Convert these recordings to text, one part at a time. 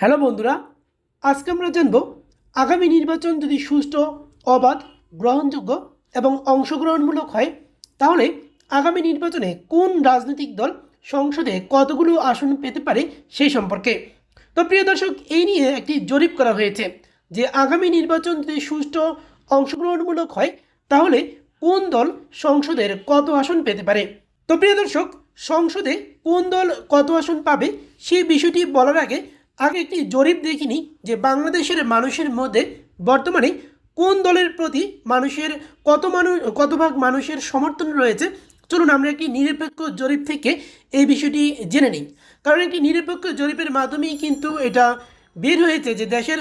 Hello বন্ধুরা, আজকে আমরা জানব আগামী নির্বাচন যদি সুষ্ঠু, অবাধ, গ্রহণযোগ্য এবং অংশগ্রহণমূলক হয়, তাহলে আগামী নির্বাচনে কোন রাজনৈতিক দল সংসদে কতগুলো আসন পেতে পারে সেই সম্পর্কে। তো প্রিয় দর্শক, এই নিয়ে একটি জরিপ করা হয়েছে যে আগামী নির্বাচন যদি সুষ্ঠু, অংশগ্রহণমূলক হয়, তাহলে কোন দল সংসদের কত আসন পেতে পারে? তো প্রিয় দর্শক, সংসদে কোন দল কত আসন পাবে সেই বিষয়টি বলার আগে আগে একটি জরিপ দেখিনি যে বাংলাদেশের মানুষের মধ্যে বর্তমানে কোন দলের প্রতি মানুষের কত মানুষ কত ভাগ মানুষের সমর্থন রয়েছে? চলুন আমরা একটি নিরপেক্ষ জরিপ থেকে এই বিষয়টি জেনে নিই। কারণ একটি নিরপেক্ষ জরিপের মাধ্যমেই কিন্তু এটা বের হয়েছে যে দেশের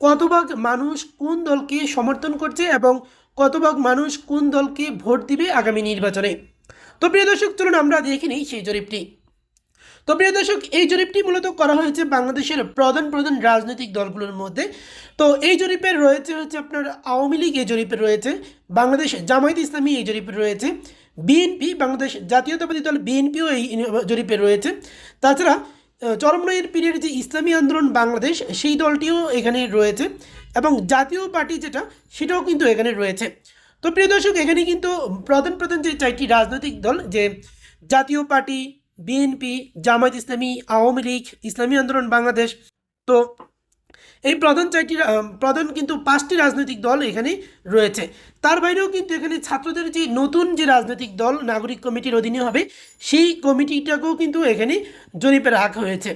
কত ভাগ মানুষ কোন দলকে সমর্থন করছে এবং কত ভাগ মানুষ কোন দলকে ভোট দিবে আগামী নির্বাচনে। তো প্রিয় দর্শক, চলুন আমরা দেখে নিই সেই জরিপটি। তো প্রিয় দর্শক এই জরিপটি মূলত করা হয়েছে বাংলাদেশের প্রধান প্রধান রাজনৈতিক দলগুলোর মধ্যে। তো এই জরিপে রয়েছে হচ্ছে আপনার আওয়ামী লীগ এই জরিপে রয়েছে বাংলাদেশ জামায়াত ইসলামী এই জরিপে রয়েছে বিএনপি বাংলাদেশ জাতীয়তাবাদী দল বিএনপিও এই জরিপে রয়েছে। তাছাড়া আহ, চরমনয়ের পীরের যে ইসলামী আন্দোলন বাংলাদেশ সেই দলটিও এখানে রয়েছে এবং জাতীয় পার্টি যেটা সেটাও কিন্তু এখানে রয়েছে। তো প্রিয় দর্শক এখানে কিন্তু প্রধান প্রধান যে চারটি রাজনৈতিক দল যে জাতীয় পার্টি বিএনপি জামায়াত ইসলামী, আওয়ামী লীগ, ইসলামী আন্দোলন, বাংলাদেশ। তো এই প্রধান চারটি প্রধান কিন্তু পাঁচটি রাজনৈতিক দল এখানে রয়েছে। তার বাইরেও কিন্তু এখানে ছাত্রদের যে নতুন যে রাজনৈতিক দল, নাগরিক কমিটির অধীনে হবে, সেই কমিটিটাকেও কিন্তু এখানে জরিপে রাখা হয়েছে।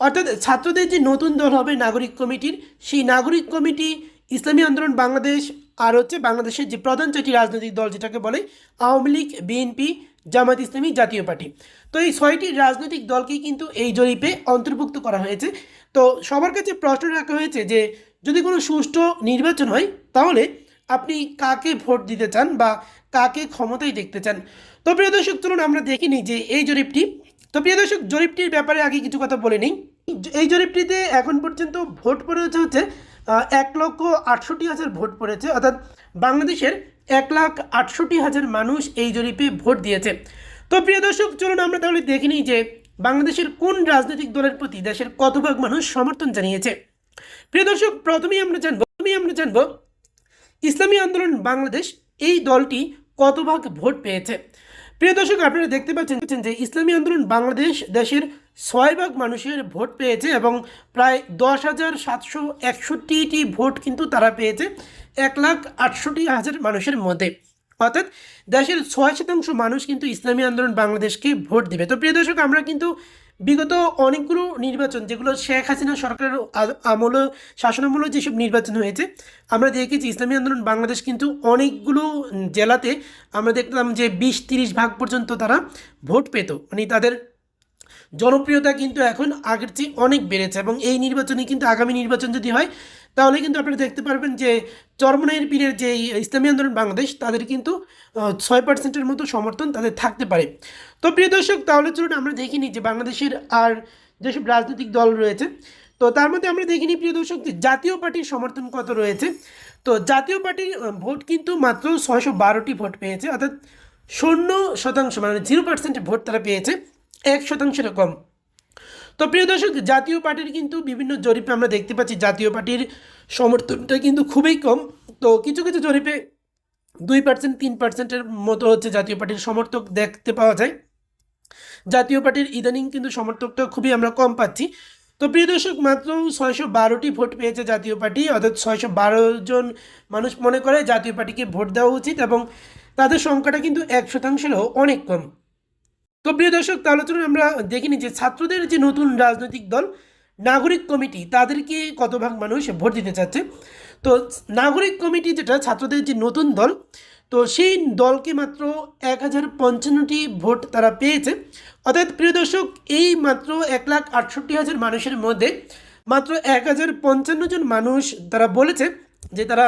অর্থাৎ ছাত্রদের যে নতুন দল হবে, নাগরিক কমিটির, সেই নাগরিক কমিটি, ইসলামী আন্দোলন, বাংলাদেশ, আর হচ্ছে বাংলাদেশের যে প্রধান চারটি রাজনৈতিক দল, যেটাকে বলে আওয়ামী লীগ বিএনপি জামাত ইসলামী জাতীয় পার্টি। তো এই ছয়টি রাজনৈতিক দলকেই কিন্তু এই জরিপে অন্তর্ভুক্ত করা হয়েছে। তো সবার কাছে প্রশ্ন রাখা হয়েছে যে, যদি কোনো সুষ্ঠু নির্বাচন হয়, তাহলে আপনি কাকে ভোট দিতে চান বা কাকে ক্ষমতায় দেখতে চান? তো প্রিয় দর্শক, চলুন আমরা দেখে নিই যে এই জরিপটি। তো প্রিয় দর্শক, জরিপটির ব্যাপারে আগে কিছু কথা বলে নিই। এই জরিপটিতে এখন পর্যন্ত ভোট পড়েছে হচ্ছে এক লক্ষ আটষট্টি হাজার ভোট পড়েছে, অর্থাৎ বাংলাদেশের এক লাখ আটষট্টি হাজার মানুষ এই জরিপে ভোট দিয়েছে। তো প্রিয় দর্শক, চলুন আমরা তাহলে দেখে নিই যে বাংলাদেশের কোন রাজনৈতিক দলের প্রতি দেশের কত ভাগ মানুষ সমর্থন জানিয়েছে। প্রিয় দর্শক, প্রথমেই আমরা জানব, প্রথমেই আমরা জানব, ইসলামী আন্দোলন বাংলাদেশ এই দলটি কত ভাগ ভোট পেয়েছে। প্রিয় দর্শক, আপনারা দেখতে পাচ্ছেন যে ইসলামী আন্দোলন বাংলাদেশ দেশের ছয় ভাগ মানুষের ভোট পেয়েছে এবং প্রায় দশ হাজার সাতশো একষট্টিটি ভোট কিন্তু তারা পেয়েছে, এক লাখ আটষট্টি হাজার মানুষের মধ্যে। অর্থাৎ দেশের ছয় শতাংশ মানুষ কিন্তু ইসলামী আন্দোলন বাংলাদেশকে ভোট দেবে। তো প্রিয় দর্শক, আমরা কিন্তু বিগত অনেকগুলো নির্বাচন, যেগুলো শেখ হাসিনা সরকারের আমল শাসনামূলক যেসব নির্বাচন হয়েছে, আমরা দেখেছি ইসলামী আন্দোলন বাংলাদেশ কিন্তু অনেকগুলো জেলাতে আমরা দেখলাম যে বিশ তিরিশ ভাগ পর্যন্ত তারা ভোট পেত। মানে তাদের জনপ্রিয়তা কিন্তু এখন আগের চেয়ে অনেক বেড়েছে এবং এই নির্বাচনে কিন্তু আগামী নির্বাচন যদি হয়, তাহলে কিন্তু আপনারা দেখতে পারবেন যে চরমনাইয়ের পীরের যে ইসলামী আন্দোলন বাংলাদেশ, তাদের কিন্তু ছয় পার্সেন্টের মতো সমর্থন তাদের থাকতে পারে। তো প্রিয় দর্শক, তাহলে চলুন আমরা দেখিনি যে বাংলাদেশের আর যেসব রাজনৈতিক দল রয়েছে, তো তার মধ্যে আমরা দেখিনি প্রিয় দর্শক, যে জাতীয় পার্টির সমর্থন কত রয়েছে। তো জাতীয় পার্টির ভোট কিন্তু মাত্র ছয়শো বারোটি ভোট পেয়েছে, অর্থাৎ শূন্য শতাংশ মানে জিরো পার্সেন্ট ভোট তারা পেয়েছে। এক শতাংশের কম তো প্রিয় দর্শক, জাতীয় পার্টির কিন্তু বিভিন্ন জরিপে আমরা দেখতে পাচ্ছি, জাতীয় পার্টির সমর্থনটা কিন্তু খুবই কম। তো কিছু কিছু জরিপে দুই পার্সেন্ট তিন পার্সেন্টের মতো হচ্ছে জাতীয় পার্টির সমর্থক দেখতে পাওয়া যায়। জাতীয় পার্টির ইদানিং কিন্তু সমর্থকটা খুবই আমরা কম পাচ্ছি। তো প্রিয় দর্শক, মাত্র ছয়শো বারোটি ভোট পেয়েছে জাতীয় পার্টি, অর্থাৎ ছয়শো বারো জন মানুষ মনে করে জাতীয় পার্টিকে ভোট দেওয়া উচিত এবং তাদের সংখ্যাটা কিন্তু এক শতাংশেরও অনেক কম। তো প্রিয় দর্শক, তাহলে চলুন আমরা দেখিনি যে ছাত্রদের যে নতুন রাজনৈতিক দল, নাগরিক কমিটি, তাদেরকে কত ভাগ মানুষ ভোট দিতে চাচ্ছে? তো নাগরিক কমিটি যেটা, ছাত্রদের যে নতুন দল, তো সেই দলকে মাত্র এক হাজার পঞ্চান্নটি ভোট তারা পেয়েছে। অর্থাৎ প্রিয় দর্শক, এই মাত্র এক লাখ আটষট্টি হাজার মানুষের মধ্যে মাত্র এক হাজার পঞ্চান্ন জন মানুষ তারা বলেছে যে তারা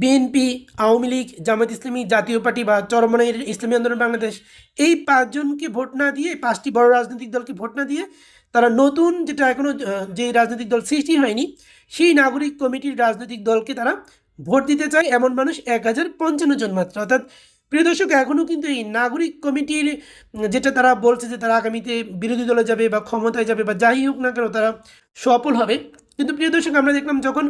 বিএনপি, আওয়ামী লীগ, জামাত ইসলামী, জাতীয় পার্টি বা চরমনাইয়ের ইসলামী আন্দোলন বাংলাদেশ, এই পাঁচজনকে ভোট না দিয়ে, পাঁচটি বড় রাজনৈতিক দলকে ভোট না দিয়ে, তারা নতুন যেটা এখনও যে রাজনৈতিক দল সৃষ্টি হয়নি, সেই নাগরিক কমিটির রাজনৈতিক দলকে তারা ভোট দিতে চায় এমন মানুষ এক হাজার পঞ্চান্ন জন মাত্র। অর্থাৎ প্রিয় দর্শক এখনও কিন্তু এই নাগরিক কমিটির, যেটা তারা বলছে যে তারা আগামীতে বিরোধী দলে যাবে বা ক্ষমতায় যাবে বা যাই হোক না কেন তারা সফল হবে। কিন্তু প্রিয় দর্শক, আমরা দেখলাম যখন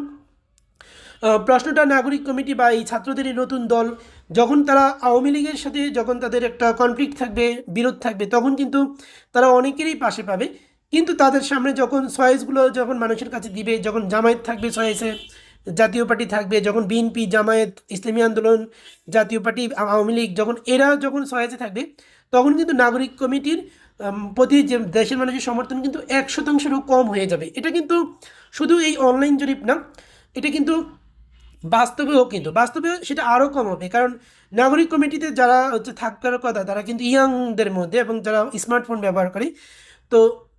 প্রশ্নটা নাগরিক কমিটি বা এই ছাত্রদের নতুন দল, যখন তারা আওয়ামী লীগের সাথে যখন তাদের একটা কনফ্লিক্ট থাকবে, বিরোধ থাকবে, তখন কিন্তু তারা অনেকেরই পাশে পাবে। কিন্তু তাদের সামনে যখন চয়েসগুলো যখন মানুষের কাছে দিবে, যখন জামায়াত থাকবে চয়েসে জাতীয় পার্টি থাকবে, যখন বিএনপি, জামায়াত, ইসলামী আন্দোলন, জাতীয় পার্টি আওয়ামী লীগ, যখন এরা যখন চয়েসে থাকবে, তখন কিন্তু নাগরিক কমিটির প্রতি যে দেশের মানুষের সমর্থন কিন্তু এক শতাংশেরও কম হয়ে যাবে। এটা কিন্তু শুধু এই অনলাইন জরিপ না, এটা কিন্তু বাস্তবেও কিন্তু, বাস্তবে সেটা আরও কম হবে। কারণ নাগরিক কমিটিতে যারা হচ্ছে থাকার কথা, তারা কিন্তু ইয়াংদের মধ্যে এবং যারা স্মার্টফোন ব্যবহার করে তো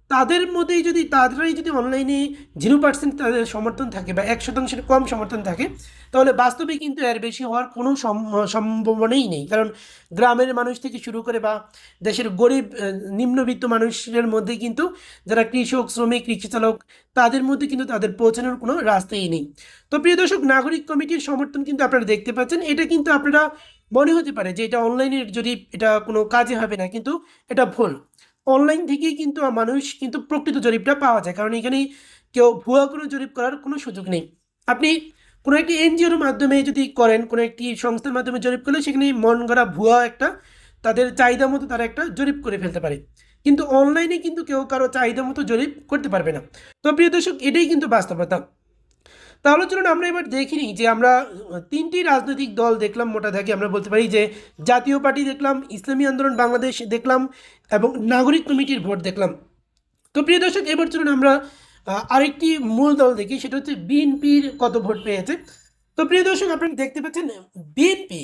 তাদের মধ্যেই যদি, তাদেরই যদি অনলাইনে জিরো পার্সেন্ট তাদের সমর্থন থাকে বা এক শতাংশের কম সমর্থন থাকে, তাহলে বাস্তবে কিন্তু এর বেশি হওয়ার কোনো সম- সম্ভাবনাই নেই। কারণ গ্রামের মানুষ থেকে শুরু করে বা দেশের গরিব নিম্নবিত্ত মানুষের মধ্যে কিন্তু যারা কৃষক, শ্রমিক রিক্সা চালক তাদের মধ্যে কিন্তু তাদের পৌঁছানোর কোনো রাস্তাই নেই। তো প্রিয় দর্শক, নাগরিক কমিটির সমর্থন কিন্তু আপনারা দেখতে পাচ্ছেন। এটা কিন্তু আপনারা মনে হতে পারে যে এটা অনলাইনের যদি এটা কোনো কাজে হবে না, কিন্তু এটা ভুল। অনলাইন থেকেই কিন্তু মানুষ কিন্তু প্রকৃত জরিপটা পাওয়া যায়। কারণ এখানে কেউ ভুয়া কোনো জরিপ করার কোনো সুযোগ নেই। আপনি কোনো একটি এনজিওর মাধ্যমে যদি করেন, কোনো একটি সংস্থার মাধ্যমে জরিপ করলে সেখানে মন গড়া ভুয়া একটা তাদের চাহিদা মতো তারা একটা জরিপ করে ফেলতে পারে। কিন্তু অনলাইনে কিন্তু কেউ কারও চাহিদা মতো জরিপ করতে পারবে না। তো প্রিয় দর্শক, এটাই কিন্তু বাস্তবতা। তাহলে চলুন আমরা এবার দেখি নিই যে আমরা তিনটি রাজনৈতিক দল দেখলাম, মোটা থাকে আমরা বলতে পারি যে জাতীয় পার্টি দেখলাম, ইসলামী আন্দোলন, বাংলাদেশ দেখলাম এবং নাগরিক কমিটির ভোট দেখলাম। তো প্রিয় দর্শক, এবার চলুন আমরা আরেকটি মূল দল দেখি, সেটা হচ্ছে বিএনপির কত ভোট পেয়েছে। তো প্রিয় দর্শক, আপনারা দেখতে পাচ্ছেন, বিএনপি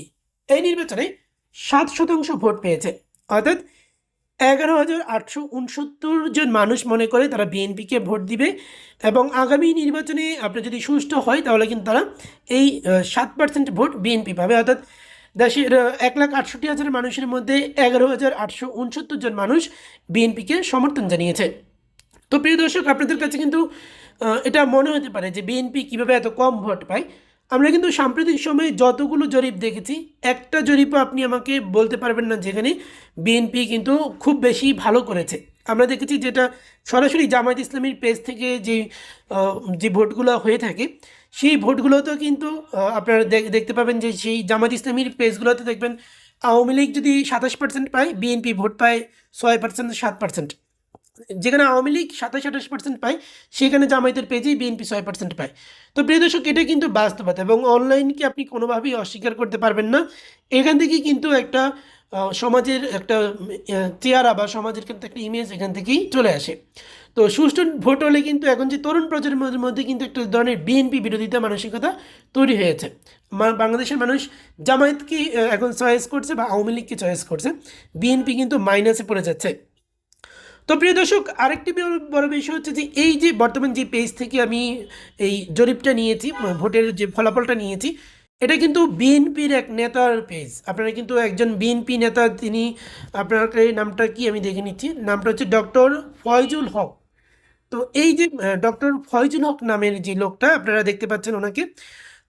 এই নির্বাচনে সাত শতাংশ ভোট পেয়েছে। অর্থাৎ এগারো হাজার আটশো উনসত্তর জন মানুষ মনে করে তারা বিএনপিকে ভোট দিবে এবং আগামী নির্বাচনে আপনার যদি সুষ্ঠু হয়, তাহলে কিন্তু তারা এই সাত পার্সেন্ট ভোট বিএনপি পাবে। অর্থাৎ দেশের এক লাখ আটষট্টি হাজার মানুষের মধ্যে এগারো হাজার আটশো উনসত্তর জন মানুষ বিএনপিকে সমর্থন জানিয়েছে। তো প্রিয় দর্শক, আপনাদের কাছে কিন্তু এটা মনে হতে পারে যে বিএনপি কীভাবে এত কম ভোট পায়। আমরা কিন্তু সাম্প্রতিক সময়ে যতগুলো জরিপ দেখেছি, একটা জরিপও আপনি আমাকে বলতে পারবেন না যেখানে বিএনপি কিন্তু খুব বেশি ভালো করেছে। আমরা দেখেছি যেটা সরাসরি জামায়াত ইসলামীর পেজ থেকে যে যে ভোটগুলো হয়ে থাকে, সেই ভোটগুলোতেও কিন্তু আপনারা দেখ- দেখতে পাবেন যে সেই জামায়াত ইসলামীর পেজগুলোতে দেখবেন আওয়ামী লীগ যদি সাতাশ পার্সেন্ট পায়, বিএনপি ভোট পায় ছয় পার্সেন্ট সাত পার্সেন্ট যেখানে আওয়ামী লীগ সাতাশ আঠাশ পার্সেন্ট পায়, সেখানে জামায়াতের পেজেই বিএনপি ছয় পার্সেন্ট পায়। তো প্রিয় দর্শক, এটা কিন্তু বাস্তবতা এবং অনলাইনকে আপনি কোনোভাবেই অস্বীকার করতে পারবেন না। এখান থেকেই কিন্তু একটা সমাজের একটা চেহারা বা সমাজের কিন্তু একটা ইমেজ এখান থেকেই চলে আসে। তো সুষ্ঠু ভোট হলে কিন্তু এখন যে তরুণ প্রজন্মের মধ্যে কিন্তু একটা ধরনের বিএনপি বিরোধিতা মানসিকতা তৈরি হয়েছে। বাংলাদেশের মানুষ জামায়াতকে এখন চয়েস করছে বা আওয়ামী লীগকে চয়েস করছে। বিএনপি কিন্তু মাইনাসে পড়ে যাচ্ছে। তো প্রিয় দর্শক, আরেকটি বড়- বিষয় হচ্ছে যে এই যে বর্তমান যে পেজ থেকে আমি এই জরিপটা নিয়েছি ভোটের যে ফলাফলটা নিয়েছি, এটা কিন্তু বিএনপির এক নেতার পেজ আপনারা কিন্তু একজন বিএনপি নেতা, তিনি আপনার নামটা কি আমি দেখে নিচ্ছি। নামটা হচ্ছে ডক্টর ফয়জুল হক। তো এই যে ডক্টর ফয়জুল হক নামের যে লোকটা, আপনারা দেখতে পাচ্ছেন ওনাকে।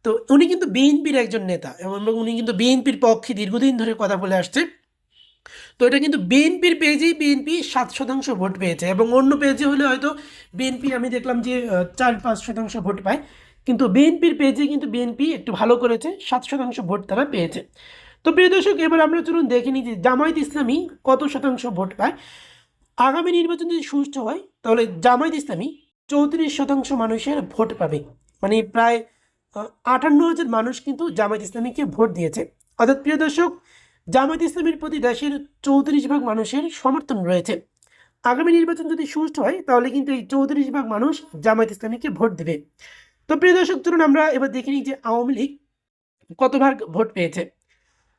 তো উনি কিন্তু বিএনপির একজন নেতা এবং উনি কিন্তু বিএনপির পক্ষে দীর্ঘদিন ধরে কথা বলে আসছে। তো এটা কিন্তু বিএনপির পেজেই বিএনপি সাত শতাংশ ভোট পেয়েছে এবং অন্য পেজে হলে হয়তো বিএনপি, আমি দেখলাম যে চার পাঁচ শতাংশ ভোট পায়। কিন্তু বিএনপির পেজে কিন্তু বিএনপি একটু ভালো করেছে, সাত শতাংশ ভোট তারা পেয়েছে। তো প্রিয় দর্শক, এবার আমরা চলুন দেখে নিই যে জামায়াত ইসলামী কত শতাংশ ভোট পায়। আগামী নির্বাচন যদি সুষ্ঠু হয়, তাহলে জামায়াত ইসলামী চৌত্রিশ শতাংশ মানুষের ভোট পাবে। মানে প্রায় আটান্ন হাজার মানুষ কিন্তু জামায়াত ইসলামীকে ভোট দিয়েছে। অর্থাৎ প্রিয় দর্শক জামায়াত ইসলামের প্রতি দেশের চৌত্রিশ ভাগ মানুষের সমর্থন রয়েছে। আগামী নির্বাচন যদি সুষ্ঠু হয়, তাহলে কিন্তু এই চৌত্রিশ ভাগ মানুষ জামায়াত ইসলামীকে ভোট দেবে। তো প্রিয় দর্শক, চলুন আমরা এবার দেখে নিই যে আওয়ামী লীগ কত ভাগ ভোট পেয়েছে।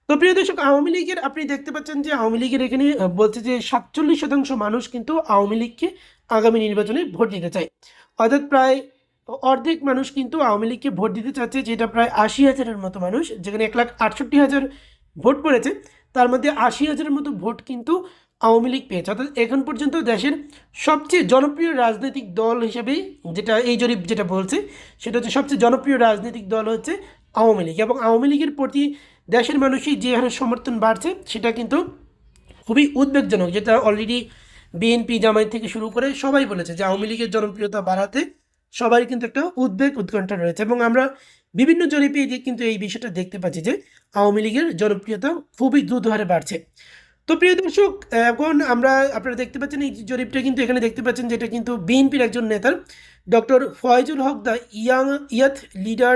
তো প্রিয় দর্শক, আওয়ামী লীগের আপনি দেখতে পাচ্ছেন যে আওয়ামী লীগের এখানে বলছে যে সাতচল্লিশ শতাংশ মানুষ কিন্তু আওয়ামী লীগকে আগামী নির্বাচনে ভোট দিতে চায়। অর্থাৎ প্রায় অর্ধেক মানুষ কিন্তু আওয়ামী লীগকে ভোট দিতে চাচ্ছে, যেটা প্রায় আশি হাজারের মতো মানুষ, যেখানে এক লাখ আটষট্টি হাজার ভোট পড়েছে তার মধ্যে আশি হাজারের মতো ভোট কিন্তু আওয়ামী লীগ পেয়েছে। অর্থাৎ এখন পর্যন্ত দেশের সবচেয়ে জনপ্রিয় রাজনৈতিক দল হিসেবে যেটা, এই জরিপ যেটা বলছে, সেটা হচ্ছে সবচেয়ে জনপ্রিয় রাজনৈতিক দল হচ্ছে আওয়ামী লীগ। এবং আওয়ামী লীগের প্রতি দেশের মানুষই যে হারে সমর্থন বাড়ছে, সেটা কিন্তু খুবই উদ্বেগজনক, যেটা অলরেডি বিএনপি জামায়াত থেকে শুরু করে সবাই বলেছে যে আওয়ামী লীগের জনপ্রিয়তা বাড়াতে সবাই কিন্তু একটা উদ্বেগ উৎকণ্ঠা রয়েছে। এবং আমরা বিভিন্ন জরিপে কিন্তু এই বিষয়টা দেখতে পাচ্ছি যে আওয়ামী লীগের জনপ্রিয়তা খুবই দ্রুত হারে বাড়ছে। তো প্রিয় দর্শক, এখন আমরা আপনারা দেখতে পাচ্ছেন এই জরিপটা কিন্তু এখানে দেখতে পাচ্ছেন যেটা কিন্তু বিএনপির একজন নেতার doctor Faizul Haque, the young youth leader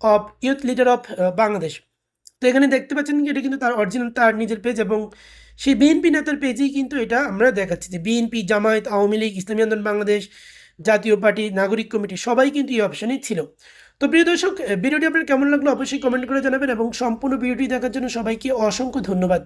of youth leader of Bangladesh. তো এখানে দেখতে পাচ্ছেন কি, এটা কিন্তু তার অরিজিনাল, তার নিজের পেজ এবং সেই বিএনপি নেতার পেজেই কিন্তু এটা আমরা দেখাচ্ছি যে বিএনপি, জামায়াত, আওয়ামী লীগ, ইসলামী আন্দোলন, বাংলাদেশ জাতীয় পার্টি, নাগরিক কমিটি সবাই কিন্তু এই অপশানেই ছিল। তো প্রিয় দর্শক ভিডিওটি আপনার কেমন লাগল অবশ্যই কমেন্ট করে জানাবেন এবং সম্পূর্ণ ভিডিওটি দেখার জন্য সবাইকে অসংখ্য ধন্যবাদ।